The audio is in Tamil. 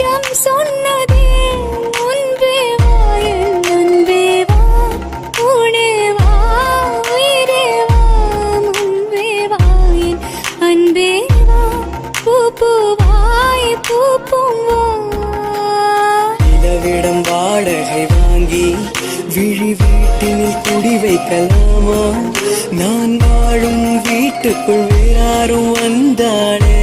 நெஞ்சம் சொன்னதே முன்பே வாயில் முன்பே வா உனே வா உயிரே வா முன்பே வாயில் அன்பே வா பூப்புவாய் பூப்பும் நிலவிடம் வாடகை வாங்கி விழி வீட்டினில் குடி வைக்கலாமா? நான் வாழும் வீட்டுக்குள் வேறாரும் வந்தாளே